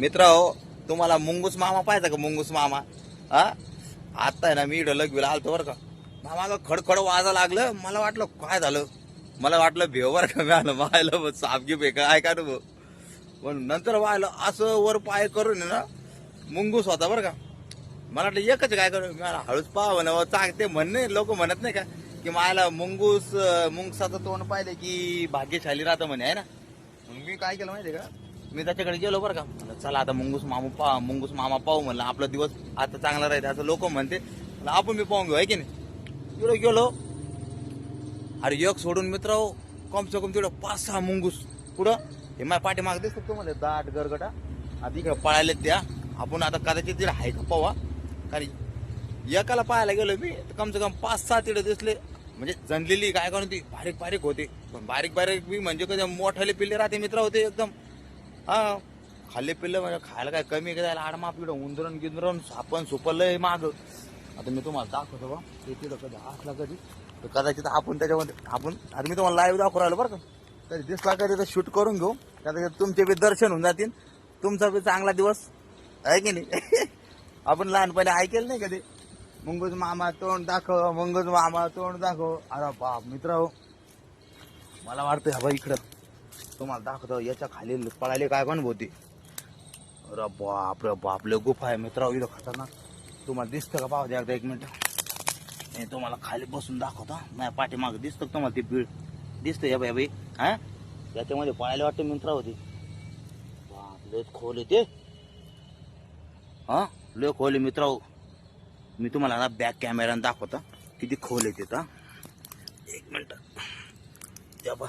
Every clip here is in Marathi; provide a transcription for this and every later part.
मित्र हो तुम्हाला मुंगूस मामा पाहायचा का मुंगूस मामा? हा? आता आहे ना मी इकडं लगवीला आलतो बरं का. मामा ग खडखड वाजा लागलं मला वाटलं काय झालं? मला वाटलं भेव बरं का मिळालं मायला सापगी बे काय काय नको पण नंतर व्हायलं असं वर पाय करून ना मुंगूस होता बरं का. मला वाटलं एकच काय करू? मला हळूच पाहावं ना चांग ते म्हणणे लोक म्हणत नाही का की मला मुंगूस मुंगसाचं तोंड पाहिलं की भाग्यशाली राहतं म्हणे आहे ना? मग मी काय केलं माहिती का? मी त्याच्याकडे गेलो बरं का. म्हणलं, चला आता मुंगूस मामा पा मुंगूस मामा पाहू म्हणलं आपला दिवस आता चांगला राहते असं लोक म्हणते. म्हणलं, आपण मी पाहून घेऊ आहे की नाही? गेलो गेलो. अरे एक सोडून मित्र हो कम से कम तिकडं पाच सहा मुंगूस पुढं. हे माझ्या पाठीमाग दिसतो तुम्हाला दाट गरगटा. आता इकडं पळायले त्या. आपण आता कदाचित तिकडे हाय का पावा कारण एकाला पाहायला गेलो मी तर कम से कम पाच सहा तिकडे दिसले. म्हणजे जनलेली काय करून ती बारीक बारीक होते. पण बारीक बारीक मी म्हणजे कधी मोठाले पिल्ले राहते मित्र होते एकदम. हा खाल्ले पिल्लं म्हणजे खायला काय कमी काय जायला आडमा इकडं उंदरण गिंदरण सापण सुपलंय माग. आता मी तुम्हाला दाखवतो बा. ते तिकडं कधी असला कधी तर कदाचित आपण त्याच्यामध्ये आपण आता मी तुम्हाला लाईव्ह दाखवून राहिलो बरं का? कधी दिसला कधी तर शूट करून घेऊ? कदाचित तुमचे बी दर्शन होऊन जातील. तुमचा बी चांगला दिवस. आहे की नाही? आपण लहानपणी ऐकेल नाही कधी? मुंगूज मामा तोंड दाखव मुंगूज मामा तोंड दाखव. अरे बाप मित्र हो. मला वाटतं हवा इकडं. तुम्हाला दाखवतो याच्या खाली पळाले काय पण भोवती. अरे बाप रे बाप लय गुफा आहे मित्र इथं खतरनाक. तुम्हाला दिसतं का पाहते एकदा एक मिनिट. मी तुम्हाला खाली बसून दाखवतो माझ्या पाठीमाग दिसतं तुम्हाला ती बीळ? दिसतं या बाई बाई. हा? याच्यामध्ये पळायला वाटतं मित्र होती बाप लय खोल ते. हा? लय खोल आहे मित्र मी तुम्हाला ना बॅक कॅमेऱ्यानं दाखवतो किती खोल येते तिथं एक मिनिट. त्या बा.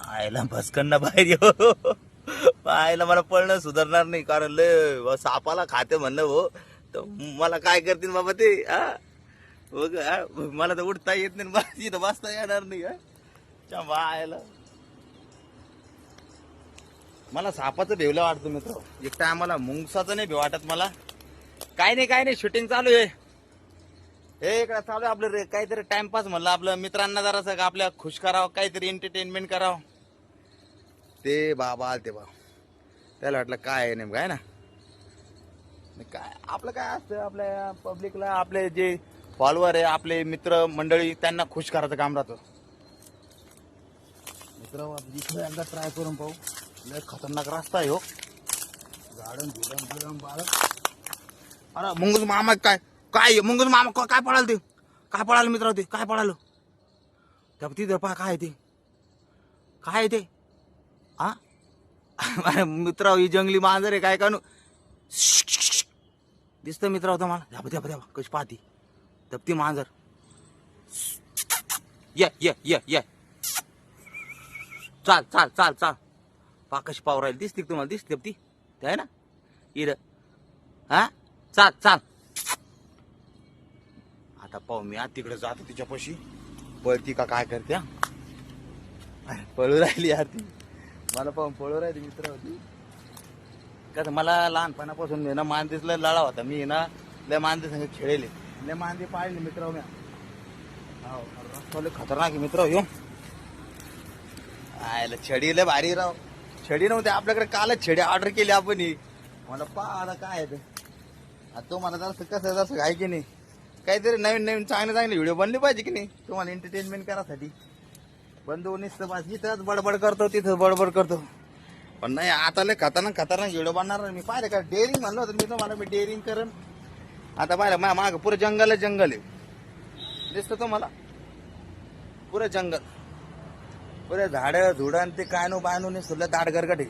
आयला भस्कन बाहेर येऊ. आयला मला पळणं सुधारणार नाही कारण लय सापाला खाते म्हणलं हो. तर मला काय करतील बाबा ते हा बघ, मला तर उठता येत नाही बस बसता येणार नाही हा च्या मला सापाचं भेवलं वाटतं मित्र. एक टायमाला मुंगसाचं नाही भेव वाटत मला. काय नाही काय नाही शूटिंग चालू आहे. हे इकडे चालू आहे आपलं रे काहीतरी टाइमपास म्हणलं आपलं मित्रांना जरासं का आपल्या खुश करावं काहीतरी एंटरटेनमेंट करावं. ते बाबा ते बा त्याला वाटलं काय आहे नेमकं आहे ना? काय आपलं काय असतं आपल्या पब्लिकला आपले जे फॉलोअर आहे आपले मित्र मंडळी त्यांना खुश करायचं काम राहतं. मित्र जिथं इथं एकदा ट्राय करून पाहू. लय खतरनाक रस्ता आहे हो. गार्डन बिडन बिडन बाळक अरे मुंगूस मामा काय काय आहे? मुंगूस मामा का- काय पळाल ते? काय पळालं मित्र ते? काय पळालं? त्या तिथं पहा काय आहे ते? काय आहे ते? हा मित्राव मित्र ही जंगली मांजर आहे काय कानू? दिसतं मित्र होतं मला द्या द्या द्या कशी पाहती दपती मांजर ये ये ये ये चाल चाल चाल चाल पा कशी पाव राहील दिसते तुम्हाला दिसते ती ते आहे ना इर हा चाल चाल आता पाहू मी आज तिकडे जातो तिच्यापाशी पळती का काय करते पळू राहिली यार ती मला पाहून पळवर राहिली मित्र होती. कसं मला लहानपणापासून मी ना मानदेशला लढा होता. मी ना लय मानदेश संग खेळले. लय मानदे पाळले मित्र हो मी खतरनाक आहे मित्र हो आयला छडी लय भारी राव. छडी नव्हती आपल्याकडे कालच छडी ऑर्डर केली आपण. ही मला पा आता काय आहे ते. तो मला जरा कसं जसं आहे की नाही. काहीतरी नवीन नवीन चांगले चांगले व्हिडिओ बनले पाहिजे की नाही? तुम्हाला एंटरटेनमेंट करासाठी बंधू नुसतं बस इथंच बडबड करतो तिथं बडबड करतो. पण नाही आता लय खतरनाक खतरनाक व्हिडिओ बनणार नाही. मी पाहिलं का? डेअरिंग म्हणलं होतं मी तुम्हाला मी डेअरिंग करेन. आता पाहिलं माझ्या माग पुरं जंगल आहे, जंगल आहे. दिसतं तुम्हाला? पुरं जंगल. पुरे झाडं झुडण ते काय नो बायनो नाही सुद्धा दाट गरगट. आहे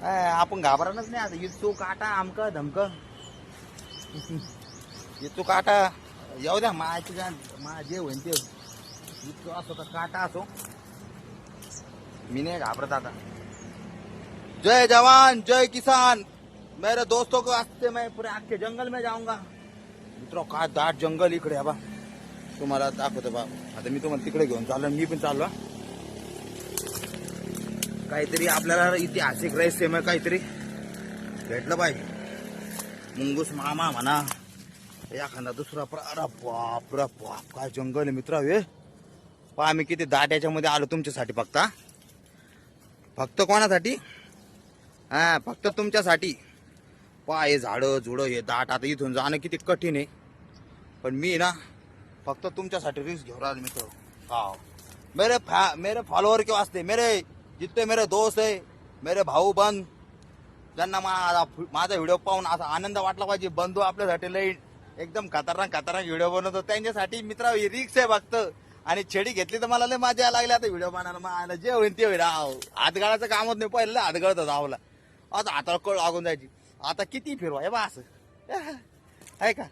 काय, आपण घाबरणच नाही आता. इतू काटा आमक धमक. इतू काटा. येऊ द्या मायाची काय मा जे होईन ते इतकं असो तर काटा असो. मी नाही घाबरत आता. जय जवान जय किसान. मेरे दोस्तों को असते मैं पूरे आखे जंगल में जाऊंगा. मित्र काय दाट जंगल इकडे आहे बा. तुम्हाला दाखवतो बा. आता मी तुम्हाला तिकडे घेऊन चाललो मी पण चाललो काहीतरी आपल्याला ऐतिहासिक रहस्यमय काहीतरी भेटलं पाहिजे. मुंगूस मामा म्हणा एखादा दुसरा प्र अरे बाप रे बाप काय जंगल आहे मित्र हे. पहा आम्ही किती दाट याच्यामध्ये आलो तुमच्यासाठी फक्त फक्त कोणासाठी? हा फक्त तुमच्यासाठी. पहा हे झाडं झुडं हे दाट आता इथून जाणं किती कठीण आहे. पण मी ना फक्त तुमच्यासाठी रिस्क घेऊन राहिलो मित्र. हा मेरे फॅ मेरे फॉलोअर क्यों असते? मेरे जितके मेरे दोस्त आहे मेरे भाऊ बंद ज्यांना माझा माझा व्हिडिओ पाहून असा आनंद वाटला पाहिजे. बंधू आपल्यासाठी लई एकदम खतरनाक खतरनाक व्हिडिओ बनवतो. त्यांच्यासाठी मित्र रिक्स आहे फक्त. आणि छेडी घेतली तर मला लय मजा यायला लागली. आता व्हिडिओ बनायला मला जे होईल ते होईल आव हातगाळाचं कामच नाही पहिलं हातगळत धावला आता हाताला कळ लागून जायची. आता किती फिरवा हे बा असं. आहे का?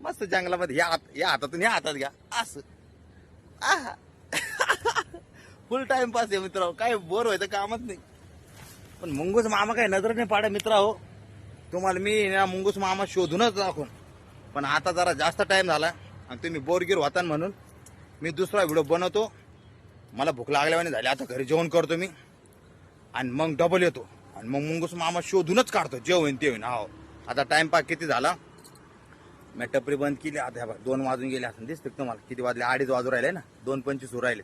मस्त जंगलामध्ये. या हात या हातातून या हातात घ्या. असं. फुल टाइम पास आहे मित्र काय बोर व्हायचं कामच नाही. पण मुंगूस मामा काय नजर नाही पाडा मित्र हो तुम्हाला मी ना मुंगूस मामा शोधूनच दाखवून. पण आता जरा जास्त टाइम झाला आणि तुम्ही बोरगीर होता म्हणून. मी दुसरा व्हिडिओ बनवतो. मला भूक लागल्यावाने झाली. आता घरी जेवण करतो मी. आणि मग डबल येतो. आणि मग मुंगूस मामा शोधूनच काढतो. जे होईन ते होईन. हो आता टाइमपास किती झाला? मी टपरी बंद केली. आता ह्या दोन वाजून गेले असं दिसतं तुम्हाला? किती वाजले? अडीच वाजू राहिले ना? दोन पंचवीस होऊ राहिले.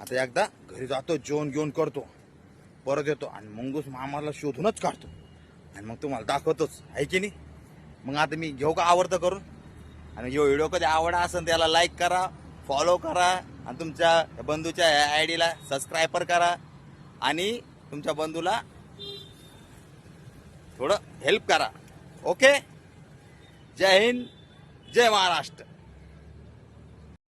आता एकदा घरी जातो जेवण घेऊन करतो. परत येतो आणि मुंगूस मामाला शोधूनच काढतो. आणि मग तुम्हाला दाखवतोच. आहे की नाही? मग आता मी घेऊ का? आवडतं करून? आणि जो व्हिडिओ कधी आवडा असेल त्याला लाईक करा. फॉलो करा आणि तुमच्या बंधूच्या आय डीला सबस्क्रायबर करा आणि तुमच्या बंधूला थोडं हेल्प करा. ओके जय हिंद जय महाराष्ट्र.